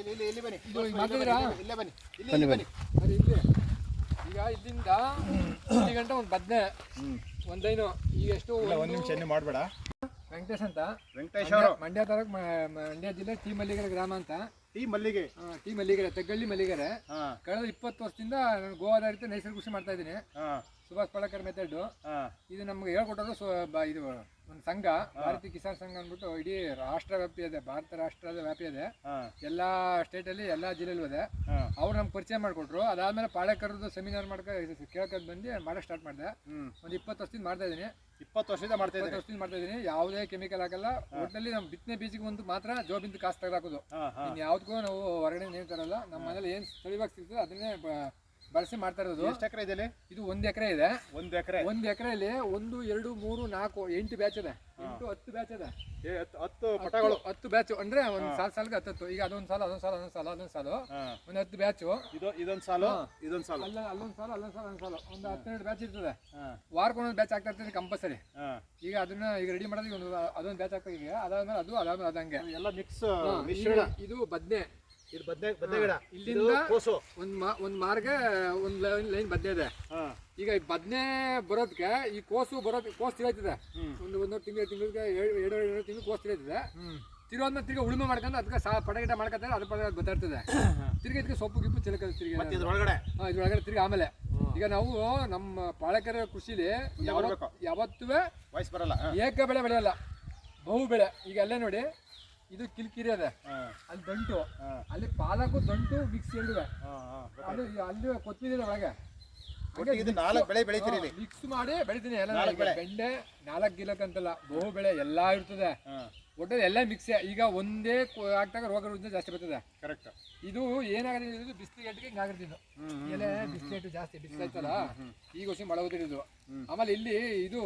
ಇಲ್ಲಿ ಇಲ್ಲಿ ಇಲ್ಲಿ ಬನ್ನಿ? ಇಲ್ಲೇ ಬನ್ನಿ ಇಲ್ಲಿ ಬನ್ನಿ, ಅದು ಇಲ್ಲಿ ಈಗ ಇಲ್ಲಿಂದ ಇಲ್ಲಿ ಗಂಟೆ ಒಂದು ಬದ್ನೆ ಒಂದೈನು ಈಗ ಎಷ್ಟು ಇಲ್ಲ ಒಂದು ಒಂದು ನಿಮಿಷ ನೀವು ಮಾಡಬೇಡ. ವೆಂಕಟೇಶ್ ಅಂತ. ವೆಂಕಟೇಶ್ ಮಂಡ್ಯ- ಅವರು. ಮಂಡ್ಯ ತಾಲೂಕು ಮಂಡ್ಯ ಜಿಲ್ಲೆ ಟಿ ಮಲ್ಲಿಗರ ಗ್ರಾಮ ಅಂತ. ಟೀ ಮಲ್ಲಿಗೆ. ಆ, ಟಿ ಮಲ್ಲಿಗೆರೆ ತೆಗ್ಗಳ್ಳಿ ಮಲ್ಲಿಗೆರೆ. ಕಳೆದ ಇಪ್ಪತ್ತು ವರ್ಷದಿಂದ ನಾನು ಗೋವಾದ ನೈಸರ್ಗಿಕ ಕೃಷಿ ಮಾಡ್ತಾ ಇದ್ದೀನಿ. ಸುಭಾಷ್ ಪಳಕರ್ ಮೆಥಡ್ ಇದು ನಮ್ಗೆ ಹೇಳ್ಕೊಟ್ಟರು ಇದು ಒಂದು ಸಂಘ ಭಾರತೀಯ ಕಿಸಾನ್ ಸಂಘ ಅಂದ್ಬಿಟ್ಟು ಇಡೀ ರಾಷ್ಟ್ರ ವ್ಯಾಪಿ ಇದೆ ಭಾರತ ರಾಷ್ಟ್ರದ ವ್ಯಾಪಿ ಇದೆ. ಎಲ್ಲಾ ಎಲ್ಲ ಸ್ಟೇಟಲ್ಲಿ ಎಲ್ಲಾ ಜಿಲ್ಲೆಲ್ಲೂ ಇದೆ. ಅವ್ರು ನಮ್ಗೆ ಪರಿಚಯ ಮಾಡ್ಕೊಟ್ರು. ಅದಾದ್ಮೇಲೆ ಪಾಳೇಕರದ್ದು ಸೆಮಿನಾರ್ ಮಾಡ್ಕೊಂಡು ಕೇಳ್ಕೊಂಡು ಬಂದು ಮಾಡಕ್ಕೆ ಸ್ಟಾರ್ಟ್ ಮಾಡಿದೆ. ಒಂದು ಇಪ್ಪತ್ತು ವರ್ಷದಿಂದ ಮಾಡ್ತಾ ಇದ್ದೀನಿ. ಇಪ್ಪತ್ತು ವರ್ಷದಿಂದ ಮಾಡ್ತಾ ಇದ್ದೀನಿ ವರ್ಷದಿಂದ ಮಾಡ್ತಾ ಇದ್ದೀನಿ. ಯಾವುದೇ ಕೆಮಿಕಲ್ ಹಾಕಲ್ಲ. ಒಟ್ಟಲ್ಲಿ ನಮ್ಮ ಬಿತ್ತನೆ ಬೀಜಕ್ಕೆ ಒಂದು ಮಾತ್ರ ಜೋಬಿಂದು ಕಾಸು ತೆಗೆದಾಕೋದು. ಇನ್ನು ಯಾವ್ದಕ್ಕೂ ನಾವು ಹೊರಗಡೆ ಏನು ತರಲ್ಲ. ನಮ್ಮ ಮನೇಲಿ ಏನು ಸ್ಥಳೀಯವಾಗಿ ಸಿಗ್ತದೆ ಅದನ್ನೇ ಬಳಸಿ ಮಾಡ್ತಾ ಇರೋದು. ಎಷ್ಟು ಎಕರೆ ಇದೆ ಇದು ಒಂದ್ ಎಕರೆ ಇದೆ. ಒಂದು ಎಕರೆ. ಒಂದ್ ಎಕರೆಯಲ್ಲಿ ಒಂದು ಎರಡು ಮೂರು ನಾಲ್ಕು ಎಂಟು ಬ್ಯಾಚ್ ಇದೆ. ಎಂಟು ಹತ್ತು ಬ್ಯಾಚ್ ಇದೆ. ಹತ್ತು ಪಟಗಳು. ಹತ್ತು- ಬ್ಯಾಚ್ ಅಂದ್ರೆ ಒಂದ್ ಸಾಲ ಸಾಲಿಗೆ ಹತ್ತತ್ತು. ಈಗ ಅದೊಂದ್ ಸಾಲ ಅದೊಂದು ಸಾಲ ಅದೊಂದು ಸಾಲ ಅದೊಂದು ಸಾಲು. ಒಂದ್ ಹತ್ತು ಬ್ಯಾಚು. ಇದು ಇದೊಂದು ಸಾಲು ಇದೊಂದು ಸಾಲು. ಅಲ್ಲ ಅಲ್ಲೊಂದ್ ಸಾಲ ಅಲ್ಲೊಂದ್ ಸಾಲ ಒಂದ್ ಸಾಲ. ಒಂದು ಹತ್ತೆರಡು ಬ್ಯಾಚ್ ಇರ್ತದೆ. ವಾರಕ್ಕೊಂದೊಂದು ಬ್ಯಾಚ್ ಆಗ್ತಾ ಇರ್ತದೆ ಕಂಪಲ್ಸರಿ. ಈಗ ಅದನ್ನ ಈಗ ರೆಡಿ ಮಾಡೋದು ಒಂದು ಅದೊಂದು ಬ್ಯಾಚ್ ಆಗ್ತದೆ ಈಗ ಅದಾದ್ಮೇಲೆ ಅದು ಅದಾದ್ಮೇಲೆ ಅದಂಗೆ. ಎಲ್ಲ ಮಿಕ್ಸ್ ಮಿಶ್ರಣ ಇದು ಬದ್ನೆ. ಇದು ಬದ್ನೆ ಬದ್ನೆ ಗಿಡ. ಇಲ್ಲಿಂದ ಕೋಸು. ಒಂದು ಮಾ ಒಂದು ಮಾರ್ಗ ಒಂದು ಲೈನ್ ಲೈನ್ ಬದ್ನೆ ಇದೆ. ಈಗ ಈ ಬದ್ನೆ ಬರೋದಕ್ಕೆ ಈ ಕೋಸು ಬರೋದ್ ಕೋಸು ತಿಳಾಯ್ತದೆ ಒಂದ್ ಒಂದು ಒಂದೂವರೆ ತಿಂಗಳು ತಿಂಗಳಿಗೆ ಎರಡು ಎರಡು ತಿಂಗಳು ಕೋಸು ತಿಳಾಯ್ತದೆ ತಿರುವಾದ್ಮೇಲೆ ತಿರ್ಗಿ ಉಳುಮೆ ಮಾಡ್ಕೊಂಡು ಅದಕ್ಕೆ ಸಾ ಪಡಗಿಟ ಮಾಡ್ಕೊತಾರೆ ಅದ್ರ ಪಡ ಬರ್ತಾ ಇರ್ತದೆ ತಿರ್ಗಿ ಇದಕ್ಕೆ ಸೊಪ್ಪು ಗಿಪ್ಪು ಚಿಲಕ ತಿರ್ಗಿ ಇದ್ರೊಳಗಡೆ? ಹಾ, ಇದ್ರೊಳಗಡೆ ತಿರ್ಗಿ ಆಮೇಲೆ. ಈಗ ನಾವು ನಮ್ಮ ಪಾಳಕರ ಕೃಷಿಲಿ. ಯಾವತ್ತೂ ವಯಸ್ಸು ಬರಲ್ಲ ಏಕ ಬೆಳೆ ಬೆಳೆಯಲ್ಲ. ಬಹು ಬೆಳೆ ಈಗ ಅಲ್ಲೇ ನೋಡಿ. ಇದು ಕಿಲ್ಕಿರಿ ಅದೇ. ಅಲ್ಲಿ ದಂಟು. ಅಲ್ಲಿ ಪಾಲಕು ದಂಟು ಮಿಕ್ಸ್ ಎರಡುವೆ. ಹಾ ಹಾ ಅದು ಅಲ್ಲಿ ಕೊತ್ತಿದೆ ಒಳಗೆ. ಒಟ್ಟು ಇದು ನಾಲ್ಕು ಬೆಳೆ ಬೆಳಿತೀರಿ ಇಲ್ಲಿ. ಮಿಕ್ಸ್ ಮಾಡಿ ಬೆಳಿತೀನಿ. ಎಲ್ಲ. ಬೆಂಡೆ ನಾಲ್ಕು ಗಿಲಕ್ ಅಂತಲ್ಲ ಬಹು ಬೆಳೆ ಎಲ್ಲಾ ಇರ್ತದೆ. ಹಾ. ಒಟ್ಟಲ್ಲಿ ಎಲ್ಲ ಮಿಕ್ಸ್ ಈಗ ಒಂದೇ ಆಗ್ತಾಗ ಹಾಕ್ದಾಗ ರೋಗ ರುಜಿನ ಜಾಸ್ತಿ ಬರ್ತದೆ. ಕರೆಕ್ಟ್ ಇದು ಏನಾಗಿದೆ ಇದು ಬಿಸಿಲು ಗಂಟೆಗೆ ಹಿಂಗಾಗಿರ್ತಿದ್ದು ಹ್ಮ್ ಎಲೆ ಬಿಸಿಲು ಜಾಸ್ತಿ ಬಿಸಿಲಾಯ್ತಲ್ಲ ಈಗ ವರ್ಷ ಮಳೆ ಹೋದಿರೋದು ಆಮೇಲೆ ಇಲ್ಲಿ ಇದು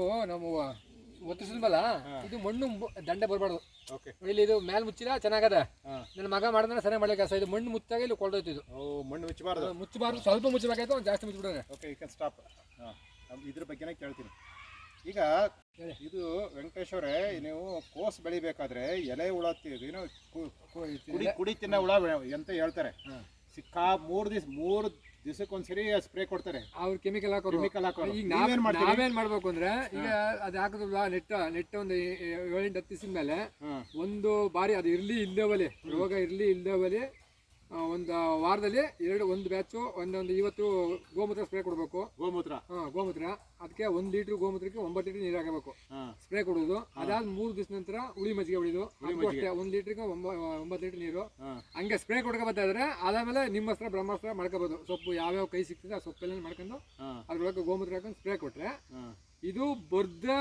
ನಾವು ಒತ್ತಿಸಿದ್ವಲ್ಲ ಇದು ಮಣ್ಣು ಮು- ದಂಡೆ ಬರಬಾರ್ದು. ಓಕೆ. ಇಲ್ಲಿ ಇದು ಮ್ಯಾಲ್ ಮುಚ್ಚಿಲ್ಲ ಚೆನ್ನಾಗದ? ಹಾ. ನನ್ನ ಮಗ ಮಾಡಿದ್ರೆ ಸರಿ ಮಾಡಲಿ ಕೆಲಸ ಇದು ಮಣ್ಣು ಮುಚ್ಚಾಗ ಇಲ್ಲಿ ಕೊಳ್ದೋಯ್ತು ಇದು. ಓ ಮಣ್ಣು ಮುಚ್ಚಬಾರ್ದು. ಮುಚ್ಚಬಾರ್ದು. ಸ್ವಲ್ಪ ಮುಚ್ಚಬೇಕಾಯ್ತು ಅವ್ನು ಜಾಸ್ತಿ ಮುಚ್ಚಿಬಿಡೋಣ ಓಕೆ ಯು ಕ್ಯಾನ್ ಸ್ಟಾಪ್ ಇದ್ರ ಬಗ್ಗೆನೇ ಕೇಳ್ತೀನಿ. ಈಗ ಹೇಳಿ. ಇದು ವೆಂಕಟೇಶ್ ಅವರೇ ನೀವು ಕೋಸ್ ಬೆಳಿಬೇಕಾದ್ರೆ ಎಲೆ ಹುಳ ತಿ- ಏನೋ ಕು- ಕುಡಿ ಕುಡಿ ತಿನ್ನ ಹುಳ ಅಂತ ಹೇಳ್ತಾರೆ. ಹಾ. ಸಿಕ್ಕಾ ಮೂರು ದಿವಸ ಮೂರು ದಿವಸಕ್ಕೊಂದ್ಸರಿ ಸ್ಪ್ರೇ ಕೊಡ್ತಾರೆ. ಅವ್ರು ಕೆಮಿಕಲ್ ಹಾಕೋರು. ಕೆಮಿಕಲ್ ಹಾಕೋರು. ಈಗ ನಾವೇನ್ ಮಾಡ್ತೀವಿ ನಾವೇನ್ ಮಾಡ್ಬೇಕು ಅಂದ್ರೆ ಈಗ ಅದು ಹಾಕಿದ್ರಲ್ಲ ನೆಟ್ ನೆಟ್ ಒಂದು ಏಳೆಂಟು ಹತ್ತಿಸಿದ ಮೇಲೆ ಒಂದು ಒಂದು ಬಾರಿ ಅದು ಇರ್ಲಿ ಇಲ್ದೇ ಬಲಿ ರೋಗ ಇರ್ಲಿ ಇಲ್ದೇ ಬಲಿ ಒಂದು ವಾರದಲ್ಲಿ ಎರಡು ಒಂದು ಬ್ಯಾಚು ಒಂದೊಂದು ಇವತ್ತು ಗೋಮೂತ್ರ ಸ್ಪ್ರೇ ಕೊಡಬೇಕು. ಗೋಮೂತ್ರ? ಗೋಮೂತ್ರ. ಅದಕ್ಕೆ ಒಂದು ಲೀಟ್ರ್ ಗೋಮೂತ್ರಕ್ಕೆ ಒಂಬತ್ತು ಲೀಟರ್ ನೀರು ಹಾಕಬೇಕು. ಹಾಂ. ಸ್ಪ್ರೇ ಕೊಡೋದು. ಅದಾದ ಮೂರು ದಿವಸ ನಂತರ ಹುಳಿ ಮಜ್ಜಿಗೆ ಹೊಡಿದು. ಅದಕ್ಕೂ ಅಷ್ಟೇ ಒಂದು ಲೀಟ್ರಿಗೆ ಒಂಬತ್ತು ಲೀಟರ್ ನೀರು. ಹಂಗೆ ಸ್ಪ್ರೇ ಕೊಡ್ಕೊ ಬರ್ತಾ ಇದ್ರೆ ಅದಾದ್ಮೇಲೆ ಹತ್ರ ಬ್ರಹ್ಮಾಸ್ತ್ರ ಮಾಡ್ಕೋಬಹುದು ಸೊಪ್ಪು ಯಾವ್ಯಾವ ಕೈ ಸಿಗ್ತದೆ ಆ ಸೊಪ್ಪೆಲ್ಲ ಮಾಡ್ಕೊಂಡು ಅದ್ರೊಳಗೆ ಗೋಮೂತ್ರ ಹಾಕೊಂಡು ಸ್ಪ್ರೇ ಕೊಟ್ರೆ ಇದು ಬರ್ದೇ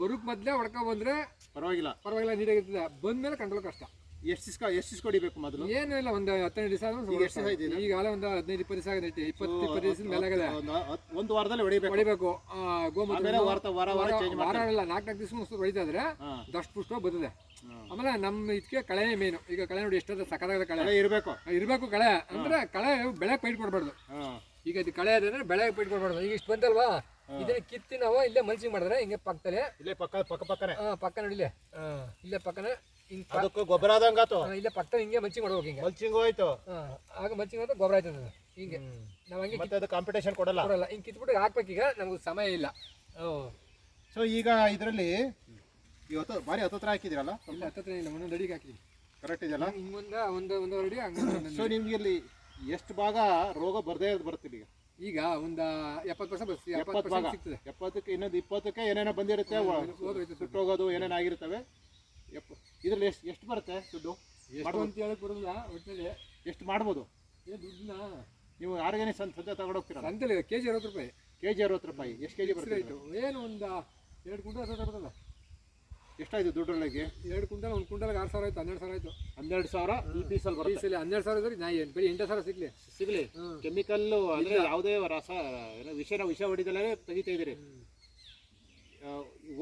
ಬರೋಕ್ ಮೊದ್ಲೇ ಹೊಡ್ಕೊ ಬಂದ್ರೆ ಪರವಾಗಿಲ್ಲ. ಪರವಾಗಿಲ್ಲ ನೀರಾಗಿರ್ತದೆ. ಬಂದ್ಮೇಲೆ ಕಂಟ್ರೋಲ್ ಕಷ್ಟ. ಎಷ್ಟು ದಿವಸ ಎಷ್ಟು ದಿವಸ ಹೊಡಿಬೇಕು ಮೊದಲು? ಏನು ಇಲ್ಲ ಒಂದು ಹತ್ತೈದು ದಿವಸ ಈಗ ಎಷ್ಟು ದಿವಸ? ಈಗ? ಒಂದು ಹದಿನೈದು ಇಪ್ಪತ್ತು ದಿವಸ ಆಗಿದೆ ಇಪ್ಪತ್ತು ಇಪ್ಪತ್ತು ದಿವಸ ಮೇಲೆ ಒಂದು ಹತ್- ಒಂದು ವಾರದಲ್ಲಿ ಹೊಡಿಬೇಕು. ಹೊಡಿಬೇಕು. ಆ, ಗೋಮೂತ್ರ ಆಮೇಲೆ ವಾರ ವಾರ ವಾರ ಚೇಂಜ್ ವಾರ ಮಾಡ್ತಾರೆ. ಇಲ್ಲ ನಾಲ್ಕು ನಾಲ್ಕು ದಿವಸ ಹೊಡಿತಾ ಇದ್ರೆ ಹಾಂ. ದಷ್ಟು ಪುಷ್ಟ ಬರ್ತದೆ. ಆಮೇಲೆ ನಮ್ಮ ಇದಕ್ಕೆ ಕಳೆ ಮೇನು ಈಗ ಕಳೆ ನೋಡಿ ಎಷ್ಟದ ಸಕ್ಕದಾದ ಕಳೆ. ಕಳೆ ಇರಬೇಕು. ಇರಬೇಕು ಕಳೆ. ಅಂದ್ರೆ ಕಳೆ ಬೆಳೆ ಪೈಟ್ ಕೊಡಬಾರ್ದು. ಈಗ ಇದು ಕಳೆ ಅದಂದ್ರೆ ಬೆಳೆ ಪೈಟ್ ಕೊಡಬಾರ್ದು. ಈಗ ಇಷ್ಟು ಬಂದಲ್ವಾ ಇದನ್ನ ಕಿತ್ತಿ ನಾವು ಇಲ್ಲೇ ಮಲ್ಚಿಂಗ್ ಮಾಡಿದ್ರೆ ಹಿಂಗೆ ಪಕ್ಕದಲ್ಲಿ ಇಲ್ಲೇ ಪಕ್ಕ ಪಕ್ಕ ಪಕ್ಕನೆ. ಆ, ಪಕ್ಕ ನೋಡಿಲೆ ಇಲ್ಲೇ ಪಕ್ಕನೆ. ಅದಕ್ಕೂ ಗೊಬ್ಬರ ಆದಂಗ ಆತು. ಇಲ್ಲೇ ಪಟ್ಟ ಹಿಂಗೆ ಮಲ್ಚಿಂಗ್ ಮಾಡ್ಬೇಕು ಹಿಂಗೆ ಮಲ್ಚಿಂಗ್ ಹೋಯ್ತು. ಆಗ ಮಲ್ಚಿಂಗ್ ಮಾಡಿದ್ರೆ ಗೊಬ್ಬರ ಆಯ್ತು. ಹಿಂಗೆ. ನಾವು ಹಂಗೆ ಮತ್ತೆ ಅದು ಕಾಂಪಿಟೇಷನ್ ಕೊಡಲ್ಲ. ಕೊಡಲ್ಲ ಹಿಂಗೆ ಕಿತ್ಬಿಟ್ಟು ಈಗ ನಮ್ಗೆ ಸಮಯ ಇಲ್ಲ. ಸೊ ಈಗ ಇದರಲ್ಲಿ ಇವತ್ತು ಭಾರಿ ಹತ್ತತ್ರ ಹಾಕಿದಿರಲ್ಲ ಇಲ್ಲ ಹತ್ತತ್ರ ಇಲ್ಲ ಒಂದೊಂದು ಅಡಿಗೆ ಹಾಕಿದ್ವಿ ಕರೆಕ್ಟ್ ಇದೆಯಲ್ಲ? ಮುಂದೆ ಒಂದು ಒಂದು ಅಡಿ ಹಂಗೆ ಸೊ ನಿಮ್ಗೆ ಇಲ್ಲಿ ಎಷ್ಟು ಭಾಗ ರೋಗ ಬರದೇ ಇರೋದು ಬರುತ್ತೆ ಈಗ? ಈಗ ಒಂದು ಎಪ್ಪತ್ತು ಪರ್ಸೆಂಟ್ ಬಸ್ ಎಪ್ಪತ್ತು ಭಾಗ. ಸಿಗ್ತದೆ. ಎಪ್ಪತ್ತಕ್ಕೆ ಇನ್ನೊಂದು ಇಪ್ಪತ್ತಕ್ಕೆ ಏನೇನೋ ಬಂದಿರುತ್ತೆ ಸುಟ್ಟೋಗೋದು ಏನೇನೋ ಆಗಿರ್ತವೆ ಎಪ್ಪ ಇದರಲ್ಲಿ ಎಷ್ಟು ಎಷ್ಟು ಬರುತ್ತೆ ದುಡ್ಡು? ಅಂತ ಹೇಳಕ್ ಬರಲ್ಲ ಒಟ್ಟಿನಲ್ಲಿ. ಎಷ್ಟು ಮಾಡ್ಬೋದು? ಏ ದುಡ್ಡನ್ನ? ನೀವು ಆರ್ಗ್ಯಾನಿಕ್ ಸಂತ ಸದ್ಯ ತಗೊಂಡೋಗ್ತೀರ ಅಂತೇಳಿ ಕೆ ಜಿ ಅರವತ್ತು ರೂಪಾಯಿ. ಕೆ ಜಿ ಅರವತ್ತು ರೂಪಾಯಿ. ಎಷ್ಟು ಕೆ ಜಿ ಬರುತ್ತೆ ರೈಟು ಏನು ಒಂದು ಎರಡು ಕುಂಟಲ್ ಹತ್ತು ಬರ್ತದೆ ಎಷ್ಟಾಯ್ತು ದುಡ್ಡೊಳಗೆ ಎರಡು ಕುಂಟಲ್ ಒಂದು ಕುಂಟಲ್ಗೆ ಆರು ಸಾವಿರ ಆಯ್ತು ಹನ್ನೆರಡು ಸಾವಿರ ಆಯ್ತು. ಹನ್ನೆರಡು ಸಾವಿರ ಈ ಪೀಸಲ್ಲಿ ಬರೋ ಸಲ ಹನ್ನೆರಡು ಸಾವಿರ ಇದ್ರೆ ನಾ ಏನು ಬರೀ ಎಂಟು ಸಾವಿರ ಸಿಗ್ಲಿ. ಸಿಗಲಿ. ಕೆಮಿಕಲ್ಲು ಅಂದರೆ ಯಾವುದೇ ರಸ ಏನೋ ವಿಷನ ವಿಷ ಹೊಡಿದಲ್ಲೇ ತೆಗಿತಾ ಇದ್ದೀರಿ.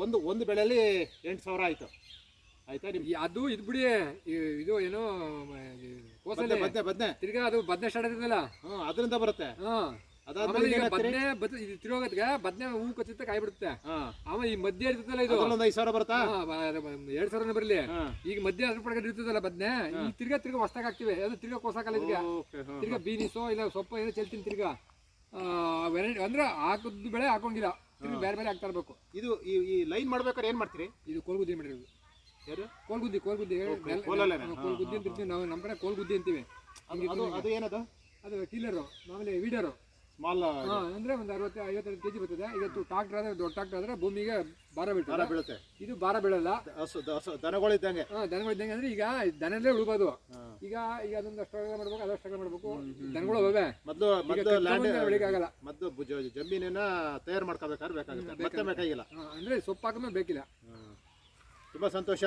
ಒಂದು ಒಂದು ಬೆಳೆಯಲ್ಲಿ ಎಂಟು ಸಾವಿರ ಆಯಿತು. ಆಯ್ತಾ ನಿಮ್ಗೆ ಅದು ಇದು ಬಿಡಿ ಇದು ಏನೋ ಕೋಸಲ್ಲಿ ಬದ್ನೆ ಬದ್ನೆ ತಿರ್ಗಾ ಅದು ಬದ್ನೆ ಸ್ಟಾರ್ಟ್ ಆಗಿದ್ನಲ್ಲ ಹ್ಞೂ ಅದರಿಂದ ಬರುತ್ತೆ. ಹಾಂ. ಅದಾದ್ಮೇಲೆ ಈಗ? ಬದ್ನೆ ಬತ್ ಇದು ತಿರುಗೋಗತ್ಗೆ ಬದ್ನೆ ಹೂ ಕಚ್ಚುತ್ತೆ ಕಾಯಿ ಬಿಡುತ್ತೆ. ಹಾ. ಆಮೇಲೆ ಈ ಮಧ್ಯ ಇರ್ತದಲ್ಲ ಇದು? ಒಂದು ಐದು ಸಾವಿರ ಬರುತ್ತಾ? ಎರಡ್ ಸಾವಿರನೇ ಬರಲಿ. ಈಗ ಮಧ್ಯ ಅದ್ರ ಪಡಗಡೆ ಇರ್ತದಲ್ಲ ಬದ್ನೆ ಈಗ ತಿರ್ಗಾ ತಿರ್ಗಾ ಹೊಸ್ದಾಗ್ ಹಾಕ್ತಿವಿ. ಅದು ತಿರ್ಗಾ ಕೋಸಾಕಲ್ಲ ಇದಕ್ಕೆ. ತಿರ್ಗಾ ಬೀನಿಸೋ ಇಲ್ಲ ಸೊಪ್ಪು ಏನೋ ಚೆಲ್ತೀನಿ ತಿರ್ಗಾ. ವೆರೈಟಿ ಅಂದ್ರೆ ಹಾಕದ್ ಬೆಳೆ ಹಾಕೊಂಗಿಲ್ಲ. ತಿರ್ಗಾ ಬೇರೆ ಬೇರೆ ಹಾಕ್ತಾ ಇರ್ಬೇಕು. ಇದು ಈ ಲೈನ್ ಮಾಡ್ಬೇಕಾದ್ರೆ ಏನ್ ಮಾಡ್ತೀರಿ? ಇದು ಕೋಲ್ಗುದ್ದಿ ಮಾಡಿರೋದು? ಯಾರು? ಕೋಲ್ಗುದ್ದಿ ಕೋಲ್ಗುದ್ದಿ ಕೋಲ್ಗುದ್ದಿ ಅಂತ ಇರ್ತೀವಿ ನಾವು ನಮ್ಮ ಕಡೆ ಕೋಲ್ಗುದ್ದಿ ಅಂತೀವಿ. ಅದು ಅದು ಏನದು? ಅದು ಟೀಲರು ಮಾಮೂಲಿ ವೀಡರು ಸ್ಮಾಲ್ ಅಂದ್ರೆ ಒಂದು ಅರವತ್ತು ಐವತ್ತೆರಡು ಕೆಜಿ ಬರ್ತದೆ. ಇವತ್ತು ಟ್ರಾಕ್ಟರ್ ಆದ್ರೆ ದೊಡ್ಡ ಟ್ರಾಕ್ಟರ್ ಆದ್ರೆ ಭೂಮಿಗೆ ಭಾರ ಬೀಳ್ತದೆ ಬೀಳುತ್ತೆ. ಇದು ಭಾರ ಬೀಳಲ್ಲ. ದನಗಳಿದ್ದಂಗೆ ದನಗಳಿದ್ದಂಗೆ ಅಂದ್ರೆ ಈಗ ದನಲ್ಲೇ ಉಳ್ಬೋದು. ಈಗ ಈಗ ಅದೊಂದು ಸ್ಟ್ರಗಲ್ ಮಾಡ್ಬೇಕು ಅದಷ್ಟು ಮಾಡ್ಬೇಕು. ದನಗಳು ಅವೆ ಮೊದಲು ಮೊದಲು ಲ್ಯಾಂಡ್ ಆಗಲ್ಲ. ಮೊದಲು ಜಮೀನಿನ ತಯಾರು ಮಾಡ್ಕೋಬೇಕಾದ್ರೆ ಬೇಕಾಗುತ್ತೆ. ಮತ್ತೆ ಬೇಕಾಗಿಲ್ಲ. ಅಂದ್ರೆ ಸೊಪ್ಪು ಹಾಕಮೇ ಬೇಕಿಲ್ಲ ತುಂಬಾ ಸಂತೋಷ.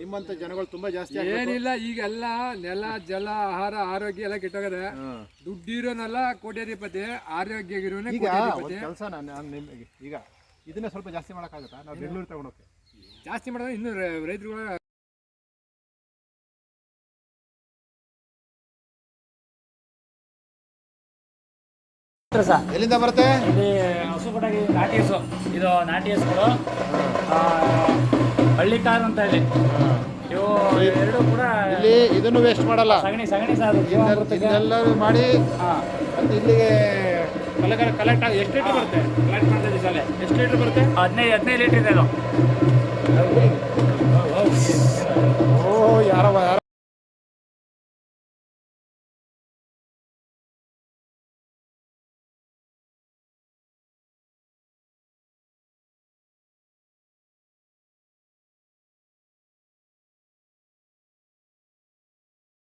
ನಿಮ್ಮಂತ ಜನಗಳು ತುಂಬಾ ಜಾಸ್ತಿ. ಏನಿಲ್ಲ ಈಗೆಲ್ಲ ನೆಲ ಜಲ ಆಹಾರ ಆರೋಗ್ಯ ಎಲ್ಲ ಕೆಟ್ಟೋಗದೆ. ದುಡ್ಡಿರೋನೆಲ್ಲ ಕೋಟ್ಯಾಧಿಪತಿ ಆರೋಗ್ಯ ಇರೋನೆ ಈಗ ಕೋಟ್ಯಾಧಿಪತಿ ಕೆಲಸ ನಾನು ನಿಮಗೆ ಈಗ ಇದನ್ನ ಸ್ವಲ್ಪ ಜಾಸ್ತಿ ಮಾಡೋಕ್ಕಾಗತ್ತಾ? ನಾವು ಬೆಂಗಳೂರು ತಗೊಂಡೋಗ್ತೀವಿ. ಜಾಸ್ತಿ ಮಾಡಿದ್ರೆ ಇನ್ನು ರೈತರುಗಳ ಎಲ್ಲಿಂದ ಬರುತ್ತೆ? ಇಲ್ಲಿ ಕೊಟ್ಟಾಗಿ ನಾಟಿ ಹಸು. ಇದು ನಾಟಿ ಹಸುಗಳು. ಆ, ಹಳ್ಳಿಕಾರ್ ಅಂತ ಹೇಳಿ. ಇವು ಎರಡು ಕೂಡ ಇಲ್ಲಿ ಇದನ್ನು ವೇಸ್ಟ್ ಮಾಡಲ್ಲ. ಸಗಣಿ ಸಗಣಿ ಜೀವಾಮೃತಕ್ಕೆ ಇದೆಲ್ಲರೂ ಮಾಡಿ ಹಾಂ. ಮತ್ತೆ ಇಲ್ಲಿಗೆ ಕಲೆಕ್ಟ್ ಕಲೆಕ್ಟ್ ಆಗಿ ಎಷ್ಟು ಲೀಟರ್ ಬರುತ್ತೆ? ಕಲೆಕ್ಟ್ ಮಾಡ್ತಾ ಇದ್ದೀವಿ ಎಷ್ಟು ಲೀಟರ್ ಬರುತ್ತೆ? ಹದಿನೈದು ಹದಿನೈದು ಲೀಟ್ರ್ ಇದೆ ಅದು.